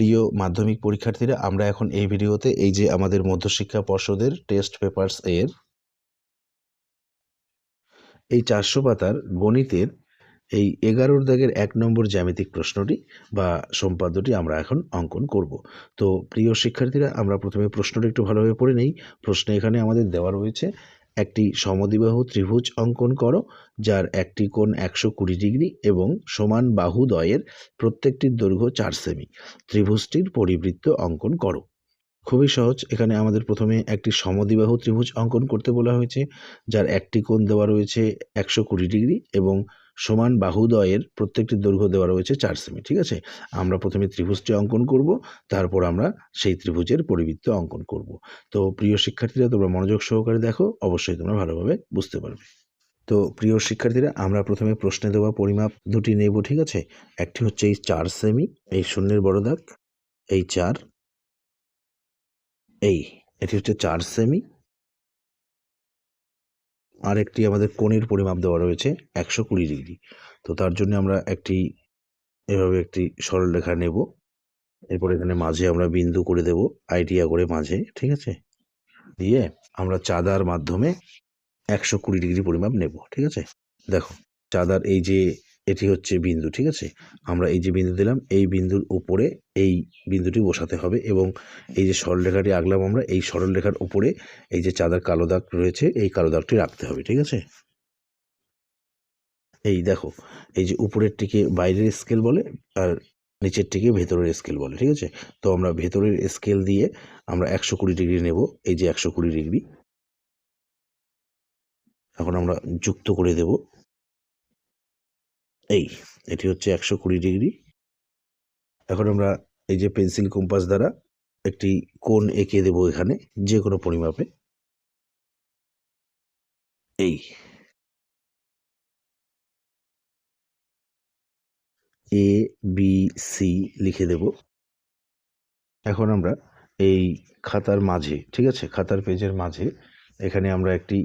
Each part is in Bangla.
প্রিয় মাধ্যমিক পরীক্ষার্থীরা, আমরা এখন এই ভিডিওতে এই যে আমাদের মধ্যশিক্ষা পর্ষদের টেস্ট পেপারস এর এই চারশো পাতার গণিতের এই এগারোর দাগের এক নম্বর জ্যামিতিক প্রশ্নটি বা সম্পাদ্যটি আমরা এখন অঙ্কন করব। তো প্রিয় শিক্ষার্থীরা, আমরা প্রথমে প্রশ্নটি একটু ভালোভাবে পড়ে নেই। প্রশ্ন এখানে আমাদের দেওয়া রয়েছে একটি সমদ্বিবাহু ত্রিভুজ অঙ্কন করো, যার একটি কোণ একশো কুড়ি ডিগ্রি এবং সমান বাহুদ্বয়ের প্রত্যেকটির দৈর্ঘ্য চার সেমি। ত্রিভুজটির পরিবৃত্ত অঙ্কন করো। খুবই সহজ, এখানে আমাদের প্রথমে একটি সমদ্বিবাহু ত্রিভুজ অঙ্কন করতে বলা হয়েছে, যার একটি কোণ দেওয়া রয়েছে একশো কুড়ি ডিগ্রি এবং সমান বাহুদয়ের প্রত্যেকটি দৈর্ঘ্য দেওয়া রয়েছে চার সেমি, ঠিক আছে? আমরা প্রথমে ত্রিভুজটি অঙ্কন করব, তারপর আমরা সেই ত্রিভুজের পরিবৃত্ত অঙ্কন করব। তো প্রিয় শিক্ষার্থীরা, তোমরা মনোযোগ সহকারে দেখো, অবশ্যই তোমরা ভালোভাবে বুঝতে পারবে। তো প্রিয় শিক্ষার্থীরা, আমরা প্রথমে প্রশ্নে দেওয়া পরিমাপ দুটি নেব, ঠিক আছে? একটি হচ্ছে এই চার সেমি, এই শূন্যের বড় দাগ, এই চার, এই, এটি হচ্ছে চার সেমি আর একটি আমাদের কোণের পরিমাপ দেওয়া রয়েছে একশো কুড়ি ডিগ্রি। তো তার জন্য আমরা একটি, এভাবে একটি সরলরেখা নেব। এরপর এখানে মাঝে আমরা বিন্দু করে দেব আইডিয়া করে মাঝে, ঠিক আছে? দিয়ে আমরা চাদার মাধ্যমে একশো কুড়ি ডিগ্রি পরিমাপ নেব, ঠিক আছে? দেখো, চাদার এই যে এটি হচ্ছে বিন্দু, ঠিক আছে? আমরা এই যে বিন্দু দিলাম, এই বিন্দুর উপরে এই বিন্দুটি বসাতে হবে এবং এই যে সরলরেখাটি আঁকলাম আমরা, এই সরলরেখার উপরে এই যে চাঁদার কালো দাগ রয়েছে, এই কালো দাগটি রাখতে হবে, ঠিক আছে? এই দেখো, এই যে উপরেরটিকে বাইরের স্কেল বলে আর নিচেরটিকে ভেতরের স্কেল বলে, ঠিক আছে? তো আমরা ভেতরের স্কেল দিয়ে আমরা একশো কুড়ি ডিগ্রি নেব, এই যে একশো কুড়ি ডিগ্রি। এখন আমরা যুক্ত করে দেব। এই, এটি হচ্ছে একশো কুড়ি ডিগ্রি। এখন আমরা এই যে পেন্সিল কম্পাস দ্বারা একটি কোণ এঁকে দেব এখানে যে কোনো পরিমাপে। এই। এ, বি, সি লিখে দেব। এখন আমরা এই খাতার মাঝে, ঠিক আছে? খাতার পেজের মাঝে এখানে আমরা একটি,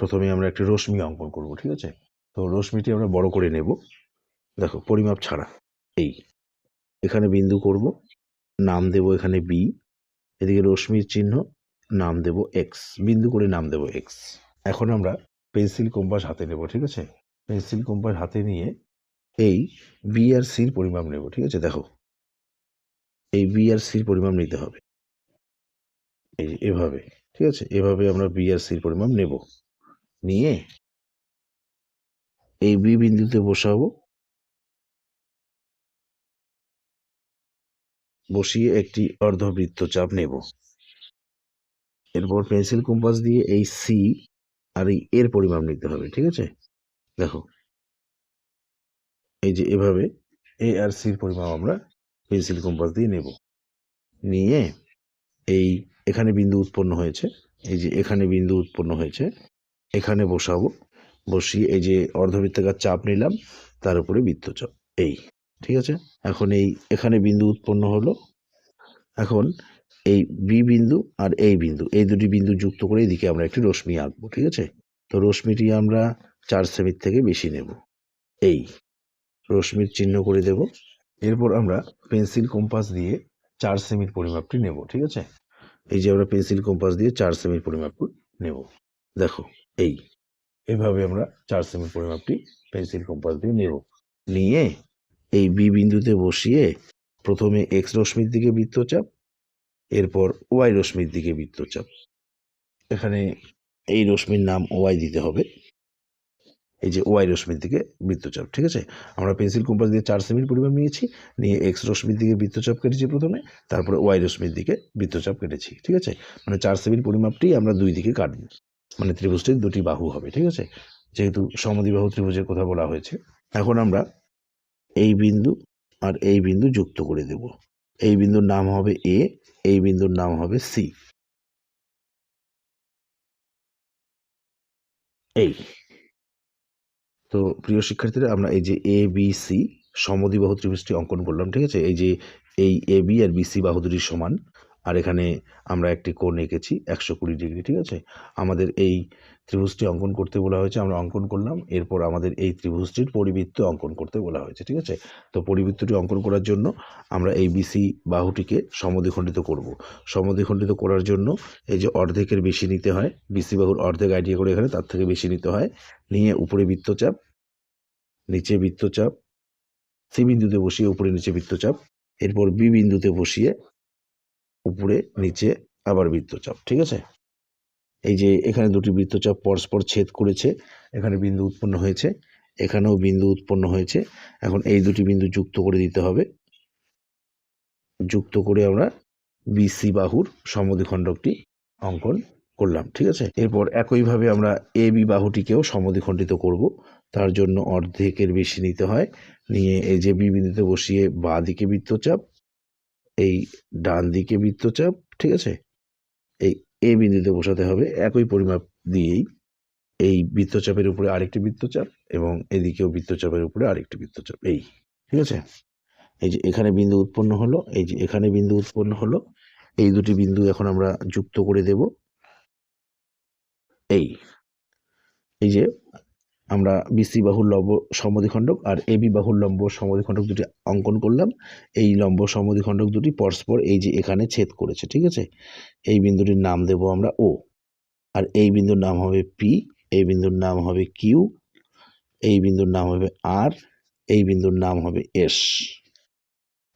প্রথমে আমরা একটি রশ্মি অঙ্কন করব, ঠিক আছে? তো রশ্মিটি আমরা বড় করে নেব। দেখো, পরিমাপ ছাড়া। এই, এখানে বিন্দু করব, নাম দেব এখানে বি এদিকে রশ্মির চিহ্ন, নাম দেব এক্স বিন্দু করে নাম দেব এক্স এখন আমরা পেন্সিল কম্পাস হাতে নেব, ঠিক আছে? পেন্সিল কম্পাস হাতে নিয়ে এই বি আর সির পরিমাপ নেব, ঠিক আছে? দেখো, এই বি আর সির পরিমাপ নিতে হবে। এই, এভাবে, ঠিক আছে? এভাবে আমরা বি আর সির পরিমাপ নেব। নিয়ে এই বি বিন্দুতে বসাবো। বসিয়ে একটি অর্ধবৃত্ত চাপ নেব। এরপর পেন্সিল কম্পাস দিয়ে এই সি আর এই এর পরিমাপ নিতে হবে, ঠিক আছে? দেখো। এই যে এভাবে এ আর সির পরিমাপ আমরা পেন্সিল কম্পাস দিয়ে নেব। নিয়ে এই এখানে বিন্দু উৎপন্ন হয়েছে, এই যে এখানে বিন্দু উৎপন্ন হয়েছে, এখানে বসাবো। বসিয়ে এই যে অর্ধবৃত্তাকার চাপ নিলাম, তার উপরে বৃত্তচাপ, এই, ঠিক আছে? এখন এই, এখানে বিন্দু উৎপন্ন হলো। এখন এই বি বিন্দু আর এই বিন্দু, এই দুটি বিন্দু যুক্ত করে এদিকে আমরা একটি রশ্মি আঁকবো, ঠিক আছে? তো রশ্মিটি আমরা চার সেমির থেকে বেশি নেব, এই, রশ্মির চিহ্ন করে দেব। এরপর আমরা পেন্সিল কম্পাস দিয়ে চার সেমির পরিমাপটি নেব, ঠিক আছে? এই যে আমরা পেন্সিল কম্পাস দিয়ে চার সেমির পরিমাপটি নেব, দেখো, এই এভাবে আমরা চার সেমির পরিমাপটি পেন্সিল কম্পাস দিয়ে নেব। নিয়ে এই বি বিন্দুতে বসিয়ে প্রথমে এক্স রশ্মির দিকে বৃত্তচাপ, এরপর ওয়াই রশ্মির দিকে বৃত্তচাপ। এখানে এই রশ্মির নাম ওয়াই দিতে হবে। এই যে ওয়াই রশ্মির দিকে বৃত্তচাপ, ঠিক আছে? আমরা পেন্সিল কম্পাস দিয়ে চার সেমির পরিমাপ নিয়েছি, নিয়ে এক্স রশ্মির দিকে বৃত্তচাপ কেটেছি প্রথমে, তারপরে ওয়াই রশ্মির দিকে বৃত্তচাপ কেটেছি, ঠিক আছে? মানে চার সেমির পরিমাপটি আমরা দুই দিকে কাটব। মানে ত্রিভুজটির দুটি বাহু হবে, ঠিক আছে? যেহেতু সমদ্বিবাহু ত্রিভুজের কথা বলা হয়েছে, এখন আমরা এই বিন্দু আর এই বিন্দু যুক্ত করে দেব। এই বিন্দুর নাম হবে এ এই বিন্দুর নাম হবে সি এই। তো প্রিয় শিক্ষার্থীরা, আমরা এই যে এ বি সি সমদ্বিবাহু ত্রিভুজটি অঙ্কন করলাম, ঠিক আছে? এই যে এই এ বি আর বি সি বাহু দুটির সমান আর এখানে আমরা একটি কোণ এঁকেছি একশো কুড়ি ডিগ্রি, ঠিক আছে? আমাদের এই ত্রিভুজটি অঙ্কন করতে বলা হয়েছে, আমরা অঙ্কন করলাম, এরপর আমাদের এই ত্রিভুজটির পরিবৃত্ত অঙ্কন করতে বলা হয়েছে, ঠিক আছে? তো পরিবৃত্তটি অঙ্কন করার জন্য আমরা এই বিসি বাহুটিকে সমদ্বিখণ্ডিত করব। সমদ্বিখণ্ডিত করার জন্য এই যে অর্ধেকের বেশি নিতে হয় বিসি বাহুর অর্ধেক আইডিয়া করে এখানে তার থেকে বেশি নিতে হয়, নিয়ে উপরে বৃত্তচাপ, নিচে বৃত্তচাপ সি বিন্দুতে বসিয়ে উপরে নিচে বৃত্তচাপ, এরপর বি বিন্দুতে বসিয়ে উপরে, নিচে আবার বৃত্তচাপ, ঠিক আছে? এই যে এখানে দুটি বৃত্তচাপ পরস্পর ছেদ করেছে, এখানে বিন্দু উৎপন্ন হয়েছে, এখানেও বিন্দু উৎপন্ন হয়েছে, এখন এই দুটি বিন্দু যুক্ত করে দিতে হবে। যুক্ত করে আমরা বিসি বাহুর সমদ্বিখণ্ডকটি অঙ্কন করলাম, ঠিক আছে? এরপর একইভাবে আমরা এ বি বাহুটিকেও সমদ্বিখণ্ডিত করব, তার জন্য অর্ধেকের বেশি নিতে হয়। নিয়ে এই যে বি বিন্দুতে বসিয়ে বাঁ দিকে বৃত্তচাপ এই ডান দিকে বৃত্তচাপ, ঠিক আছে? এই এ বিন্দুতে বসাতে হবে, একই পরিমাপ দিয়েই এই বৃত্তচাপের উপরে আরেকটি বৃত্তচাপ এবং এদিকেও বৃত্তচাপের উপরে আরেকটি বৃত্তচাপ, এই, ঠিক আছে? এই যে এখানে বিন্দু উৎপন্ন হলো, এই যে এখানে বিন্দু উৎপন্ন হলো, এই দুটি বিন্দু এখন আমরা যুক্ত করে দেব, এই এই যে আমরা বিসি বাহুর লম্ব সমদ্বিখণ্ডক আর এবি বাহুর লম্ব সমদ্বিখণ্ডক দুটি অঙ্কন করলাম। এই লম্ব সমদ্বিখণ্ডক দুটি পরস্পর এই যে এখানে ছেদ করেছে, ঠিক আছে? এই বিন্দুটির নাম দেব আমরা ও আর এই বিন্দুর নাম হবে পি এই বিন্দুর নাম হবে কিউ এই বিন্দুর নাম হবে আর এই বিন্দুর নাম হবে এস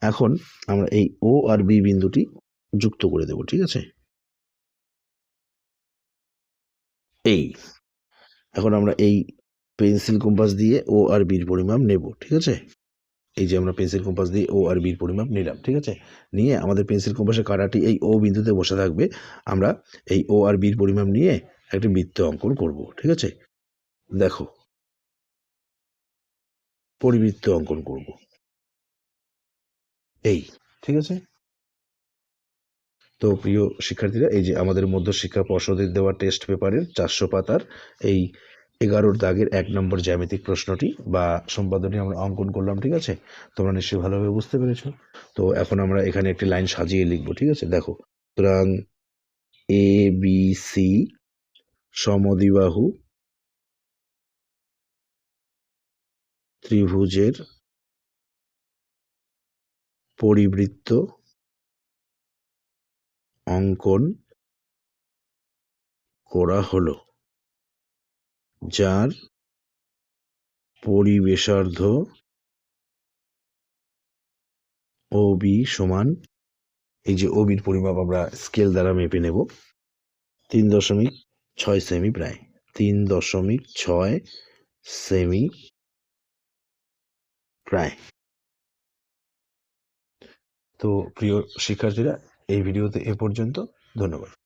এখন আমরা এই ও আর বি বিন্দুটি যুক্ত করে দেব, ঠিক আছে? এই। এখন আমরা এই পেন্সিল কম্পাস দিয়ে ও আর বির পরিমাপ নেব, ঠিক আছে? এই যে আমরা পেন্সিল কম্পাস দিয়ে ও আর বির পরিমাপ নিলাম, ঠিক আছে? নিয়ে আমাদের পেন্সিল কম্পাসের কাঁটাটি এই ও বিন্দুতে বসে থাকবে, আমরা এই ও আর বির পরিমাপ নিয়ে একটি বৃত্ত অঙ্কন করব, ঠিক আছে? দেখো। পরিবৃত্ত অঙ্কন করব। এই, ঠিক আছে? তো প্রিয় শিক্ষার্থীরা, এই যে আমাদের মধ্য শিক্ষা পর্ষদের দেওয়া টেস্ট পেপারের চারশো পাতার এই এগারোর দাগের এক নম্বর জ্যামিতিক প্রশ্নটি বা সম্পাদনটি আমরা অঙ্কন করলাম, ঠিক আছে? তোমরা নিশ্চয়ই ভালোভাবে বুঝতে পেরেছ। তো এখন আমরা এখানে একটি লাইন সাজিয়ে লিখব, ঠিক আছে? দেখো, সুতরাং এ বি সি সমদিবাহু ত্রিভুজের পরিবৃত্ত অঙ্কন করা হলো। যার পরিবেশার্ধ ও বি সমান, এই যে ওবির পরিমাপ আমরা স্কেল দ্বারা মেপে নেব, তিন দশমিক ছয় সেমি প্রায়, তিন দশমিক ছয় সেমি প্রায়। তো প্রিয় শিক্ষার্থীরা, এই ভিডিওতে এ পর্যন্ত, ধন্যবাদ।